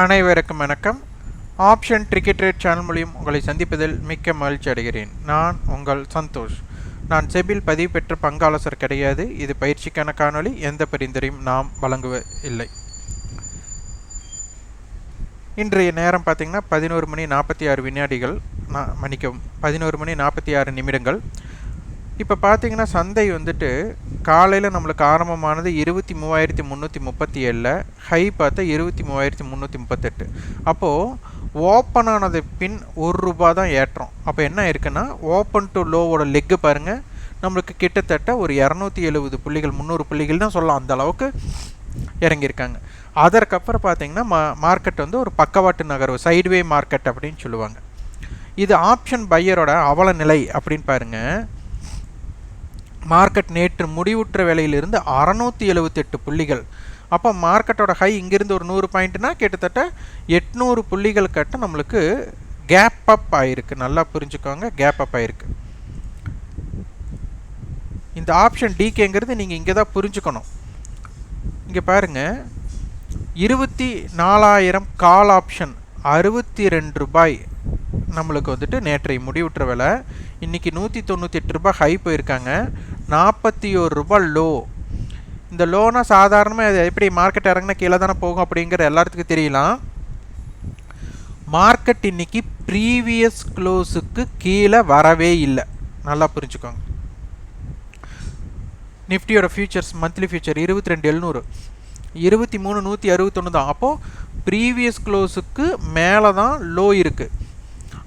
அனைவருக்கும் வணக்கம். Option cricket rate channel மூலியம் உங்களை சந்திப்பதில் மிக்க மகிழ்ச்சி அடைகிறேன். நான் உங்கள் சந்தோஷ். நான் செபில் பதிவு பெற்ற பங்காளசர் கிடையாது. இது பயிற்சிக்கான காணொளி. எந்த பரிந்துரையும் நாம் வழங்குவதில்லை இன்றைய நேரம் பார்த்திங்கன்னா பதினோரு மணி நாற்பத்தி ஆறு வினாடிகள். நான் மன்னிக்கவும் பதினோரு மணி நாற்பத்தி ஆறு நிமிடங்கள். இப்போ பார்த்தீங்கன்னா சந்தை வந்துட்டு காலையில் நம்மளுக்கு ஆரம்பமானது இருபத்தி மூவாயிரத்தி முந்நூற்றி முப்பத்தி ஏழில் ஹை பார்த்தா இருபத்தி மூவாயிரத்தி முந்நூற்றி முப்பத்தெட்டு. அப்போது ஓப்பன் ஆனது பின் ஒரு ரூபா தான் ஏற்றம். அப்போ என்ன இருக்குன்னா ஓப்பன் டு லோவோட லெக்கு பாருங்கள் நம்மளுக்கு கிட்டத்தட்ட ஒரு இரநூத்தி எழுபது புள்ளிகள் முந்நூறு புள்ளிகள் தான் சொல்லலாம். அந்த அளவுக்கு இறங்கியிருக்காங்க. அதற்கப்புறம் பார்த்தீங்கன்னா மா மார்க்கெட் வந்து ஒரு பக்கவாட்டு நகர்வு சைடுவே மார்க்கெட் அப்படின்னு சொல்லுவாங்க. இது ஆப்ஷன் பையரோட அவல நிலை அப்படின்னு பாருங்கள் மார்க்கெட் நேற்று முடிவுற்ற விலையிலிருந்து அறநூற்றி எழுபத்தெட்டு புள்ளிகள். அப்போ மார்க்கெட்டோட ஹை இங்கிருந்து ஒரு நூறு பாயிண்ட்னா கிட்டத்தட்ட எட்நூறு புள்ளிகள் கட்ட நம்மளுக்கு கேப் அப் ஆயிருக்கு. நல்லா புரிஞ்சுக்கோங்க கேப் அப் ஆயிருக்கு. இந்த ஆப்ஷன் டிகேங்கிறது நீங்கள் இங்கே தான் புரிஞ்சுக்கணும். இங்கே பாருங்கள் இருபத்தி நாலாயிரம் கால் ஆப்ஷன் அறுபத்தி ரெண்டு ரூபாய் நம்மளுக்கு வந்துட்டு நேற்றை முடிவுற்ற விலை இன்றைக்கி நூற்றி தொண்ணூற்றி எட்டு ரூபாய் ஹை போயிருக்காங்க. நாற்பத்தி ஒரு ரூபாய் லோ. இந்த லோனா சாதாரணமாக அது எப்படி மார்க்கெட் இறங்கினா கீழே தானே போகும் அப்படிங்கிற எல்லாத்துக்கும் தெரியலாம். மார்க்கெட் இன்னைக்கு ப்ரீவியஸ் க்ளோஸுக்கு கீழே வரவே இல்லை. நல்லா புரிஞ்சுக்கோங்க. நிஃப்டியோட ஃபியூச்சர்ஸ் மந்த்லி ஃபியூச்சர் இருபத்தி ரெண்டு எழுநூறு. இருபத்தி மூணு நூற்றி அறுபத்தொன்று தான். அப்போது ப்ரீவியஸ் க்ளோஸுக்கு மேலே தான் லோ இருக்குது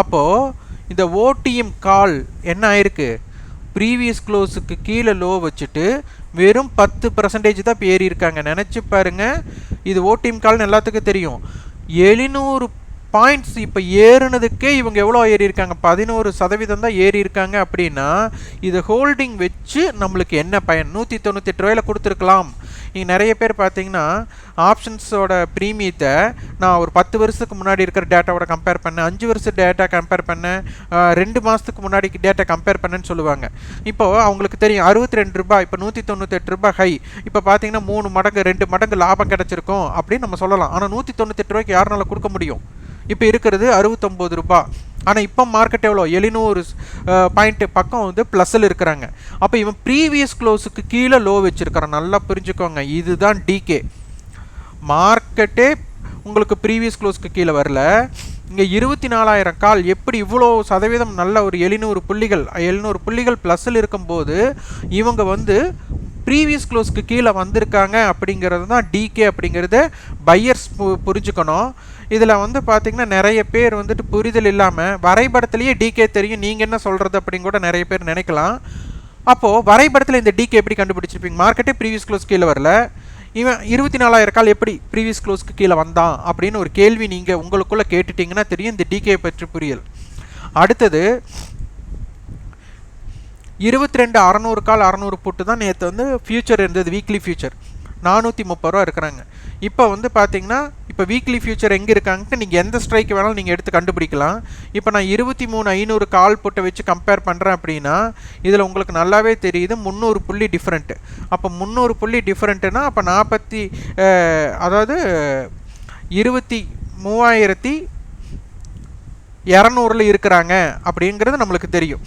அப்போது இந்த ஓடிஎம் கால் என்ன ஆயிருக்கு? ப்ரீவியஸ் க்ளோஸுக்கு கீழே லோ வச்சுட்டு வெறும் பத்து பர்சன்டேஜ் தான் இப்போ ஏறியிருக்காங்க நினச்சி பாருங்கள் இது ஓடிஎம் கால்னு எல்லாத்துக்கும் தெரியும். எழுநூறு பாயிண்ட்ஸ் இப்போ ஏறுனதுக்கே இவங்க எவ்வளோ ஏறி இருக்காங்க? பதினோரு சதவீதம் தான் ஏறி இருக்காங்க அப்படின்னா இதை ஹோல்டிங் வச்சு நம்மளுக்கு என்ன பயன்? நூற்றி தொண்ணூற்றி ரூபாயில் கொடுத்துருக்கலாம். நீங்கள் நிறைய பேர் பார்த்தீங்கன்னா ஆப்ஷன்ஸோட ப்ரீமியத்தை நான் ஒரு பத்து வருஷத்துக்கு முன்னாடி இருக்கிற டேட்டாவோட கம்பேர் பண்ணேன். அஞ்சு வருஷ டேட்டா கம்பேர் பண்ணேன். ரெண்டு மாதத்துக்கு முன்னாடி டேட்டா கம்பேர் பண்ணேன்னு சொல்லுவாங்க. இப்போது அவங்களுக்கு தெரியும் அறுபத்தி ரெண்டு ரூபாய் இப்போ நூற்றி தொண்ணூத்தெட்டு ரூபாய் ஹை இப்போ பார்த்தீங்கன்னா மூணு மடங்கு ரெண்டு மடங்கு லாபம் கிடச்சிருக்கும் அப்படின்னு நம்ம சொல்லலாம். ஆனால் நூற்றி தொண்ணூத்தெட்டு ரூபாய்க்கு யாருனால கொடுக்க முடியும்? இப்போ இருக்கிறது அறுபத்தொம்போது ரூபாய். ஆனால் இப்போ மார்க்கெட் எவ்வளோ? எழுநூறு பாயிண்ட் பக்கம் வந்து ப்ளஸில் இருக்கிறாங்க. அப்போ இவன் ப்ரீவியஸ் க்ளோஸுக்கு கீழே லோ வச்சுருக்கிறான். நல்லா புரிஞ்சுக்கோங்க. இதுதான் டிகே மார்க்கெட்டே உங்களுக்கு ப்ரீவியஸ் க்ளோஸ்க்கு கீழே வரல. இங்கே இருபத்தி நாலாயிரம் கால். எப்படி இவ்வளோ சதவீதம் நல்ல ஒரு எழுநூறு புள்ளிகள் எழுநூறு புள்ளிகள் ப்ளஸில் இருக்கும்போது இவங்க வந்து ப்ரீவியஸ் க்ளோஸ்க்கு கீழே வந்திருக்காங்க அப்படிங்கிறது தான் டிகே அப்படிங்கிறத பையர்ஸ் பு புரிஞ்சுக்கணும். இதில் வந்து பார்த்திங்கன்னா நிறைய பேர் வந்துட்டு புரிதல் இல்லாமல் வரைபடத்துலேயே டிகே தெரியும். நீங்கள் என்ன சொல்கிறது அப்படின்னு கூட நிறைய பேர் நினைக்கலாம். அப்போது வரைபடத்தில் இந்த டிகே எப்படி கண்டுபிடிச்சிருப்பீங்க? மார்க்கெட்டே ப்ரீவியஸ் க்ளோஸ் கீழே வரல. இவன் இருபத்தி நாலாயிரம் கால் எப்படி ப்ரீவியஸ் க்ளோஸ்க்கு கீழே வந்தான் அப்படின்னு ஒரு கேள்வி நீங்கள் உங்களுக்குள்ளே கேட்டுட்டிங்கன்னா தெரியும். இந்த டிகே பற்றி புரியல். அடுத்தது இருபத்தி ரெண்டு அறநூறு கால் அறநூறு போட்டு தான் நேற்று வந்து ஃபியூச்சர் இருந்தது வீக்லி ஃபியூச்சர் நானூற்றி முப்பது ரூபா இருக்கிறாங்க. இப்போ வந்து பார்த்தீங்கன்னா இப்போ வீக்லி ஃபியூச்சர் எங்கே இருக்காங்கன்ட்டு நீங்கள் எந்த ஸ்ட்ரைக் வேணாலும் நீங்கள் எடுத்து கண்டுபிடிக்கலாம். இப்போ நான் இருபத்தி மூணு ஐநூறு கால் புட்டை வச்சு கம்பேர் பண்ணுறேன் அப்படின்னா இதில் உங்களுக்கு நல்லாவே தெரியுது முந்நூறு புள்ளி டிஃப்ரெண்ட்டு அப்போ முந்நூறு புள்ளி டிஃப்ரெண்ட்டுனா அப்போ நாற்பத்தி அதாவது இருபத்தி மூவாயிரத்தி இரநூறில் இருக்கிறாங்க அப்படிங்கிறது நம்மளுக்கு தெரியும்.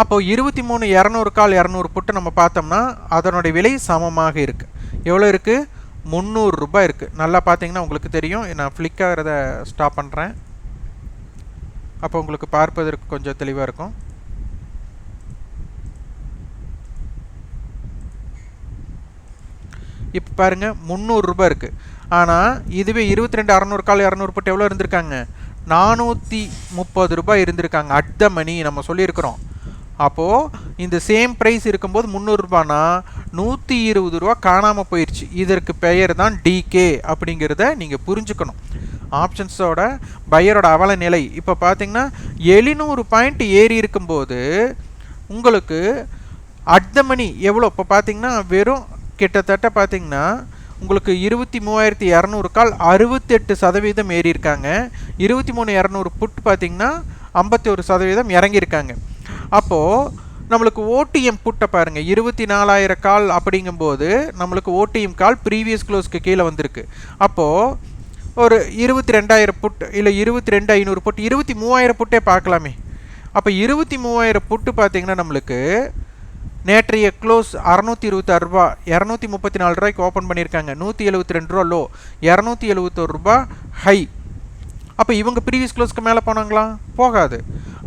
அப்போது இருபத்தி மூணு இரநூறு கால் இரநூறு புட்டு நம்ம பார்த்தோம்னா அதனுடைய விலை சமமாக இருக்குது எவ்வளோ இருக்குது முந்நூறுரூபா இருக்குது நல்லா பார்த்தீங்கன்னா உங்களுக்கு தெரியும். நான் ஃப்ளிக்காகிறத ஸ்டாப் பண்ணுறேன் அப்போ உங்களுக்கு பார்ப்பதற்கு கொஞ்சம் தெளிவாக இருக்கும். இப்போ பாருங்கள் முந்நூறுரூபா இருக்குது ஆனால் இதுவே இருபத்தி ரெண்டு அறநூறு கால் இரநூறு புட்டு எவ்வளோ இருந்திருக்காங்க? நானூற்றி முப்பது ரூபாய் இருந்திருக்காங்க. அட் த மணி நம்ம சொல்லியிருக்கிறோம். அப்போது இந்த சேம் ப்ரைஸ் இருக்கும்போது முந்நூறுரூபானா நூற்றி இருபது ரூபா காணாமல் போயிடுச்சு இதற்கு பெயர் தான் டிகே அப்படிங்கிறத நீங்கள் புரிஞ்சுக்கணும். ஆப்ஷன்ஸோட பையரோட அவல நிலை. இப்போ பார்த்தீங்கன்னா எழுநூறு பாயிண்ட் ஏறி இருக்கும்போது உங்களுக்கு அட் த மணி எவ்வளோ? இப்போ பார்த்தீங்கன்னா வெறும் கிட்டத்தட்ட பார்த்தீங்கன்னா உங்களுக்கு இருபத்தி மூவாயிரத்தி இரநூறு கால் அறுபத்தெட்டு சதவீதம் ஏறியிருக்காங்க. இருபத்தி மூணு இரநூறு புட் பார்த்திங்கன்னா ஐம்பத்தி ஒரு சதவீதம் இறங்கியிருக்காங்க. அப்போது நம்மளுக்கு ஓடிஎம் புட்டை பாருங்கள் இருபத்தி நாலாயிரம் கால் அப்படிங்கும்போது நம்மளுக்கு ஓடிஎம் கால் ப்ரீவியஸ் க்ளோஸ்க்கு கீழே வந்திருக்கு. அப்போது ஒரு இருபத்தி ரெண்டாயிரம் புட் இல்லை இருபத்தி ரெண்டு ஐநூறு புட் இருபத்தி மூவாயிரம் புட்டே பார்க்கலாமே. அப்போ இருபத்தி மூவாயிரம் புட்டு பார்த்திங்கன்னா நம்மளுக்கு நேற்றைய க்ளோஸ் அறநூற்றி இருபத்தாறு ரூபா இரநூத்தி முப்பத்தி நாலு ரூபாய்க்கு ஓப்பன் பண்ணியிருக்காங்க. நூற்றி எழுபத்தி ரெண்டு ரூபா லோ இரநூத்தி எழுபத்தோரு ரூபா ஹை அப்போ இவங்க ப்ரீவியஸ் க்ளோஸ்க்கு மேலே போனாங்களா? போகாது.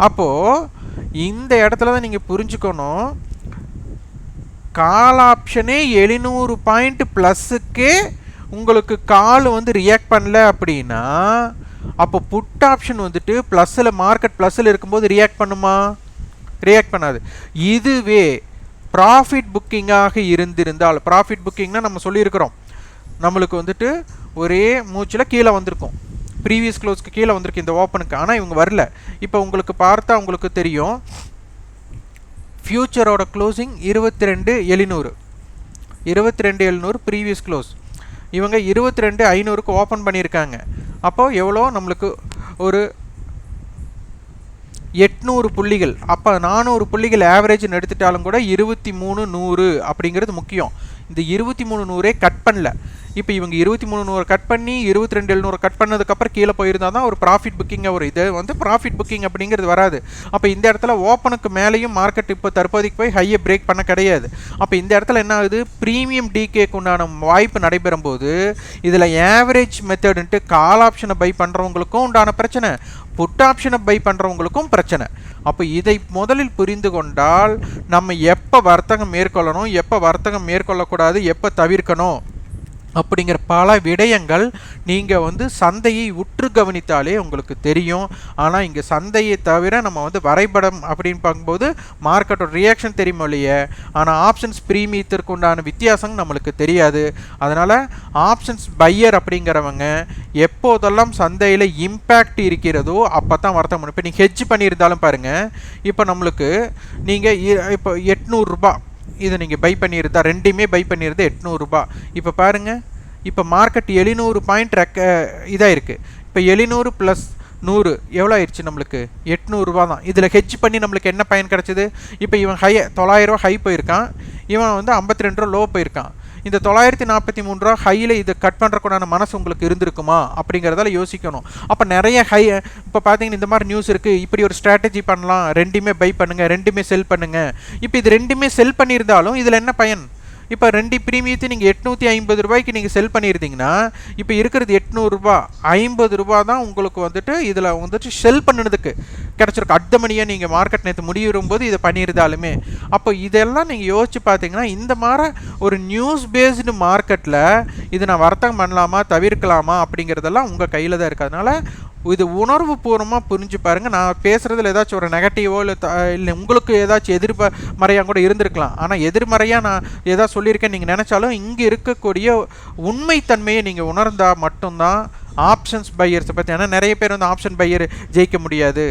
அப்போது இந்த இடத்துல தான் நீங்கள் புரிஞ்சுக்கணும். கால் ஆப்ஷனே எழுநூறு பாயிண்ட் ப்ளஸ்ஸுக்கே உங்களுக்கு கால் வந்து ரியாக்ட் பண்ணல அப்படின்னா அப்போ புட் ஆப்ஷன் வந்துட்டு ப்ளஸ்ஸில் மார்க்கெட் ப்ளஸ்ஸில் இருக்கும்போது ரியாக்ட் பண்ணுமா? ரியாக்ட் பண்ணாது. இதுவே ப்ராஃபிட் புக்கிங்காக இருந்திருந்தால் ப்ராஃபிட் புக்கிங்னா நம்ம சொல்லியிருக்கிறோம். நம்மளுக்கு வந்துட்டு ஒரே மூச்சில் கீழே வந்திருக்கும். ப்ரீவியஸ் க்ளோஸ்க்கு கீழே வந்திருக்கு இந்த ஓப்பனுக்கு ஆனால் இவங்க வரல. இப்போ உங்களுக்கு பார்த்தா உங்களுக்கு தெரியும். ஃப்யூச்சரோட க்ளோசிங் இருபத்தி ரெண்டு எழுநூறு. இருபத்தி ரெண்டு எழுநூறு ப்ரீவியஸ் க்ளோஸ் இவங்க இருபத்தி ரெண்டு ஐநூறுக்கு ஓப்பன் பண்ணியிருக்காங்க. அப்போது எவ்வளோ? நம்மளுக்கு ஒரு எட்நூறு புள்ளிகள். அப்போ நானூறு புள்ளிகள் ஆவரேஜ்னு எடுத்துட்டாலும் கூட இருபத்தி மூணு நூறு அப்படிங்கிறது முக்கியம். இந்த இருபத்தி மூணு நூறே கட் பண்ணல. இப்போ இவங்க இருபத்தி மூணு நூறு கட் பண்ணி இருபத்தி ரெண்டு எழுநூறு கட் பண்ணதுக்கப்புறம் கீழே போயிருந்தால் தான் ஒரு ப்ராஃபிட் புக்கிங் ஒரு இது. வந்து ப்ராஃபிட் புக்கிங் அப்படிங்கிறது வராது. அப்போ இந்த இடத்துல ஓப்பனுக்கு மேலேயும் மார்க்கெட் இப்போ தற்போதைக்கு போய் ஹையை பிரேக் பண்ண கிடையாது. அப்போ இந்த இடத்துல என்ன ஆகுது? ப்ரீமியம் டிகேக்கு உண்டான வாய்ப்பு நடைபெறும் போது இதில் ஆவரேஜ் மெத்தடுன்ட்டு கால் ஆப்ஷனை பை பண்ணுறவங்களுக்கும் உண்டான பிரச்சனை. புட் ஆப்ஷனை பை பண்ணுறவங்களுக்கும் பிரச்சனை. அப்போ இதை முதலில் புரிந்து கொண்டால் நம்ம எப்போ வர்த்தகம் மேற்கொள்ளணும் எப்போ வர்த்தகம் மேற்கொள்ளக்கூடாது எப்போ தவிர்க்கணும்? அப்படிங்கிற பல விடயங்கள் நீங்கள் வந்து சந்தையை உற்று கவனித்தாலே உங்களுக்கு தெரியும். ஆனால் இங்கே சந்தையை தவிர நம்ம வந்து வரைபடம் அப்படின்னு பார்க்கும்போது மார்க்கெட்டோட ரியாக்ஷன் தெரியுமோ இல்லையே? ஆனால் ஆப்ஷன்ஸ் ப்ரீமியத்திற்கு உண்டான வித்தியாசம் நம்மளுக்கு தெரியாது. அதனால் ஆப்ஷன்ஸ் பையர் அப்படிங்கிறவங்க எப்போதெல்லாம் சந்தையில் இம்பேக்ட் இருக்கிறதோ அப்போ தான் வருத்தம் பண்ணணும் இப்போ நீங்கள் ஹெட்ஜ் பண்ணியிருந்தாலும் பாருங்கள் இப்போ நம்மளுக்கு நீங்கள் இப்போ எட்நூறுரூபா இதை நீங்கள் பை பண்ணியிருந்தா ரெண்டையுமே பை பண்ணியிருந்தா எட்நூறுரூபா இப்போ பாருங்கள் இப்போ மார்க்கெட் எழுநூறு பாயிண்ட் ரெக்க இதாக இருக்குது இப்போ எழுநூறு ப்ளஸ் நூறு எவ்வளோ ஆயிடுச்சு நம்மளுக்கு? எட்நூறுரூவா தான். இதில் ஹெட்ஜ் பண்ணி நம்மளுக்கு என்ன பயன் கிடச்சிது? இப்போ இவன் ஹை தொள்ளாயிரரூவா ஹை போயிருக்கான். இவன் வந்து ஐம்பத்தி ரெண்டு ரூபா லோ போயிருக்கான். இந்த தொள்ளாயிரத்தி நாற்பத்தி மூணு ரூபா ஹையில் இதை கட் பண்ணுறக்கூடான மனசு உங்களுக்கு இருந்திருக்குமா? அப்படிங்கிறதால யோசிக்கணும். அப்போ நிறைய ஹை இப்போ பார்த்தீங்கன்னா இந்த மாதிரி நியூஸ் இருக்குது இப்படி ஒரு ஸ்ட்ராட்டஜி பண்ணலாம். ரெண்டுமே பை பண்ணுங்கள் ரெண்டுமே செல் பண்ணுங்கள் இப்போ இது ரெண்டுமே செல் பண்ணியிருந்தாலும் இதில் என்ன பயன்? இப்போ ரெண்டு ப்ரீமியத்தை நீங்கள் எட்நூற்றி ஐம்பது ரூபாய்க்கு நீங்கள் செல் பண்ணியிருந்தீங்கன்னா இப்போ இருக்கிறது எட்நூறுரூபா ஐம்பது ரூபா தான் உங்களுக்கு வந்துட்டு இதில் வந்துட்டு செல் பண்ணினதுக்கு கிடச்சிருக்கு. அடுத்த மணியாக நீங்கள் மார்க்கெட் நேற்று முடியும் போது இதை பண்ணியிருந்தாலுமே அப்போ இதெல்லாம் நீங்கள் யோசிச்சு பார்த்தீங்கன்னா இந்த மாதிரி ஒரு நியூஸ் பேஸ்டு மார்க்கெட்டில் இது நான் வர்த்தகம் பண்ணலாமா தவிர்க்கலாமா அப்படிங்கிறதெல்லாம் உங்கள் கையில் தான் இருக்கிறதுனால இது உணர்வு பூர்வமாக புரிஞ்சு பாருங்கள் நான் பேசுகிறதுல ஏதாச்சும் ஒரு நெகட்டிவோ இல்லை த இல்லை உங்களுக்கு ஏதாச்சும் எதிர்ப்ப மறையாக கூட இருந்திருக்கலாம். ஆனால் எதிர்மறையாக நான் ஏதாவது சொல்லியிருக்கேன் நீங்கள் நினச்சாலும் இங்கே இருக்கக்கூடிய உண்மைத்தன்மையை நீங்கள் உணர்ந்தால் மட்டும்தான் ஆப்ஷன்ஸ் பையர்ஸை பற்றி ஏன்னா நிறைய பேர் வந்து ஆப்ஷன் பையர் ஜெயிக்க முடியாது.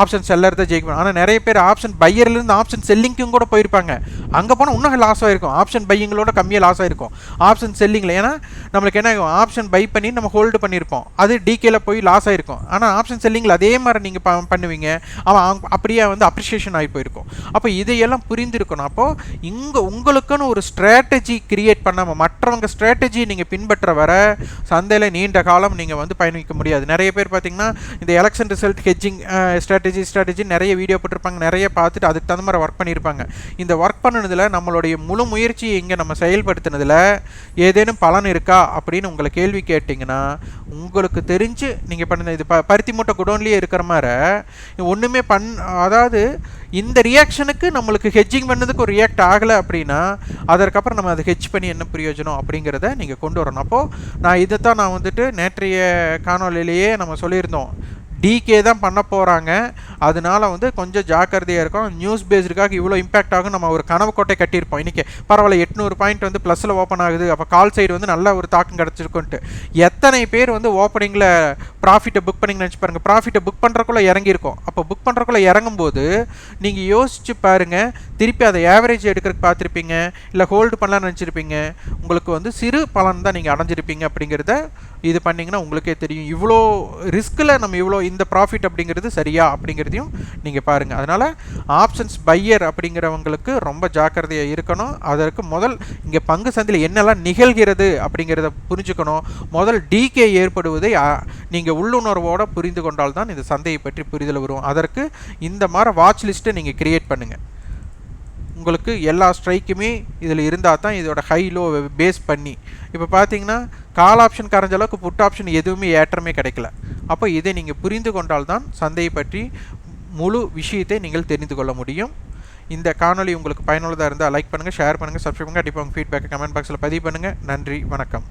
ஆப்ஷன் செல்லர் தான் ஜெயிக்கணும் ஆனால் நிறைய பேர் ஆப்ஷன் பையர்லேருந்து ஆப்ஷன் செல்லிங்க்கும் கூட போயிருப்பாங்க. அங்கே போனால் இன்னும் லாஸ் ஆகிருக்கும் ஆப்ஷன் பையிங்களோட கம்மியாக லாஸ் ஆகிருக்கும் ஆப்ஷன் செல்லிங்கில் ஏன்னா நம்மளுக்கு என்ன ஆகும்? ஆப்ஷன் பை பண்ணி நம்ம ஹோல்டு பண்ணியிருப்போம் அது டிகேல போய் லாஸ் ஆகிருக்கும் ஆனால் ஆப்ஷன் செல்லிங்கில் அதே மாதிரி நீங்கள் ப பண்ணுவீங்க. அவன் அப்படியே வந்து அப்ரிஷியேஷன் ஆகி போயிருக்கும். அப்போ இதையெல்லாம் புரிந்திருக்கணும். அப்போது இங்கே உங்களுக்குன்னு ஒரு ஸ்ட்ராட்டஜி கிரியேட் பண்ணாமல் மற்றவங்க ஸ்ட்ராட்டஜி நீங்கள் பின்பற்ற வர சந்தையில் நீண்ட காலம் நீங்கள் வந்து பயணிக்க முடியாது. நிறைய பேர் பார்த்தீங்கன்னா இந்த election result hedging strategy strategy நிறைய வீடியோ போட்டிருப்பாங்க நிறைய பார்த்துட்டு அதுக்கு தகுந்த மாதிரி ஒர்க் பண்ணியிருப்பாங்க. இந்த ஒர்க் பண்ணினதில் நம்மளுடைய முழு முயற்சியை இங்கே நம்ம செயல்படுத்தினதில் ஏதேனும் பலன் இருக்கா அப்படின்னு உங்களை கேள்வி கேட்டிங்கன்னா உங்களுக்கு தெரிஞ்சு நீங்கள் பண்ண இது ப பருத்தி மூட்டை குடோன்லேயே இருக்கிற மாதிரி ஒன்றுமே பண் அதாவது இந்த ரியாக்ஷனுக்கு நம்மளுக்கு ஹெட்ஜிங் பண்ணதுக்கு ஒரு ரியாக்ட் ஆகலை அப்படின்னா அதற்கப்புறம் நம்ம அதை ஹெச் பண்ணி என்ன பிரயோஜனம் அப்படிங்கிறத நீங்கள் கொண்டு வரணும். அப்போது நான் இதை தான் நான் வந்துட்டு நேற்றைய காணொலியிலேயே நம்ம சொல்லியிருந்தோம். டிகே தான் பண்ண போகிறாங்க அதனால வந்து கொஞ்சம் ஜாக்கிரதையாக இருக்கும் நியூஸ் பேஸ்டுக்காக இவ்வளோ இம்பாக்ட் ஆகும். நம்ம ஒரு கனவு கோட்டை கட்டியிருப்போம். இன்றைக்கி பரவாயில்ல எட்நூறு பாயிண்ட் வந்து ப்ளஸில் ஓப்பன் ஆகுது. அப்போ கால் சைடு வந்து நல்ல ஒரு தாக்கம் கிடச்சிருக்குன்ட்டு. எத்தனை பேர் வந்து ஓப்பனிங்கில் ப்ராஃபிட்டை புக் பண்ணிங்க நினச்சி பாருங்கள் ப்ராஃபிட்டை புக் பண்ணுறக்குள்ளே இறங்கியிருக்கும். அப்போ புக் பண்ணுறக்குள்ளே இறங்கும்போது நீங்கள் யோசிச்சு பாருங்கள் திருப்பி அதை ஆவரேஜ் எடுக்கிறதுக்கு பார்த்துருப்பீங்க. இல்லை ஹோல்டு பண்ணலாம்னு நினச்சிருப்பீங்க. உங்களுக்கு வந்து சிறு பலன் தான் நீங்கள் அடைஞ்சிருப்பீங்க அப்படிங்கிறத இது பண்ணிங்கன்னா உங்களுக்கே தெரியும். இவ்வளோ ரிஸ்கில் நம்ம இவ்வளோ இந்த ப்ராஃபிட் அப்படிங்கிறது சரியா அப்படிங்கிறதையும் நீங்கள் பாருங்கள் அதனால் ஆப்ஷன்ஸ் பையர் அப்படிங்கிறவங்களுக்கு ரொம்ப ஜாக்கிரதையாக இருக்கணும். அதற்கு முதல் இங்கே பங்கு சந்தையில் என்னெல்லாம் நிகழ்கிறது அப்படிங்கிறத புரிஞ்சுக்கணும். முதல் டிகே ஏற்படுவதை நீங்கள் உள்ளுணர்வோடு புரிந்து கொண்டால் தான் இந்த சந்தையை பற்றி புரிதல் வரும். அதற்கு இந்த மாதிரி வாட்ச் லிஸ்ட்டை நீங்கள் கிரியேட் பண்ணுங்கள் உங்களுக்கு எல்லா ஸ்ட்ரைக்குமே இதில் இருந்தால் தான் இதோட ஹை லோ பேஸ் பண்ணி. இப்போ பார்த்தீங்கன்னா கால் ஆப்ஷன் கரைஞ்ச அளவுக்கு புட் ஆப்ஷன் எதுவுமே ஏற்றமே கிடைக்கல. அப்போ இதை நீங்கள் புரிந்து கொண்டால் தான் சந்தையை பற்றி முழு விஷயத்தை நீங்கள் தெரிந்து கொள்ள முடியும். இந்த காணொலி உங்களுக்கு பயனுள்ளதாக இருந்தால் லைக் பண்ணுங்கள் ஷேர் பண்ணுங்கள் சப்ஸ்கிரைப் பண்ணுங்கள் கண்டிப்பாக உங்கள் ஃபீட்பேக்கை கமெண்ட் பாக்ஸில் பதிவு பண்ணுங்கள் நன்றி வணக்கம்.